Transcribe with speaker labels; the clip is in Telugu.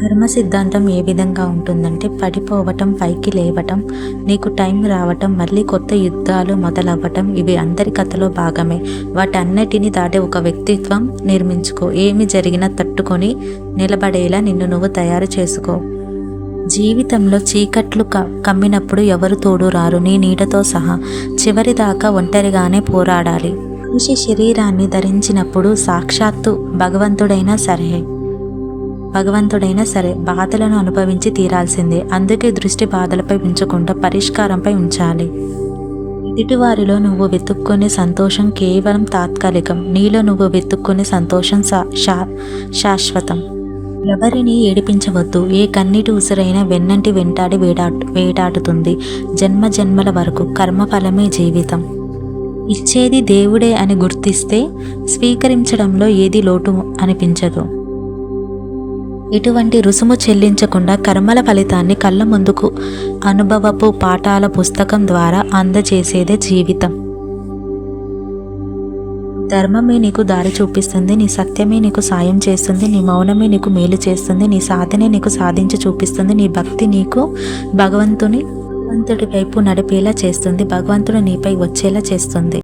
Speaker 1: కర్మ సిద్ధాంతం ఏ విధంగా ఉంటుందంటే పడిపోవటం పైకి లేవటం నీకు టైం రావటం మళ్ళీ కొత్త యుద్ధాలు మొదలవ్వటం ఇవి అందరి కథలో భాగమే. వాటన్నిటిని దాటి ఒక వ్యక్తిత్వం నిర్మించుకో. ఏమి జరిగినా తట్టుకొని నిలబడేలా నిన్ను నువ్వు తయారు చేసుకో. జీవితంలో చీకట్లు క కమ్మినప్పుడు ఎవరు తోడు రారు? నీ నీడతో సహా చివరిదాకా ఒంటరిగానే పోరాడాలి. మనిషి శరీరాన్ని ధరించినప్పుడు సాక్షాత్తు భగవంతుడైనా సరే. భగవంతుడైనా సరే బాధలను అనుభవించి తీరాల్సిందే. అందుకే దృష్టి బాధలపై ఉంచకుండా పరిష్కారంపై ఉంచాలి. ఎదుటివారిలో నువ్వు వెతుక్కునే సంతోషం కేవలం తాత్కాలికం. నీలో నువ్వు వెతుక్కునే సంతోషం శా- శా- శాశ్వతం. ఎవరిని ఏడిపించవద్దు. ఏ కన్నీటి ఉసిరైనా వెన్నంటి వెంటాడి వేడా వేటాడుతుంది. జన్మ జన్మల వరకు కర్మఫలమే జీవితం. ఇచ్చేది దేవుడే అని గుర్తిస్తే స్వీకరించడంలో ఏది లోటు అనిపించదు. ఇటువంటి రుసుము చెల్లించకుండా కర్మల ఫలితాన్ని కళ్ళ ముందుకు అనుభవపు పాఠాల పుస్తకం ద్వారా అందజేసేదే జీవితం. ధర్మమే నీకు దారి చూపిస్తుంది నీ సత్యమే నీకు సాయం చేస్తుంది నీ మౌనమే నీకు మేలు చేస్తుంది నీ సాధనే నీకు సాధించి చూపిస్తుంది నీ భక్తి నీకు భగవంతుని భగవంతుడి వైపు నడిపేలా చేస్తుంది భగవంతుడు నీపై వచ్చేలా చేస్తుంది.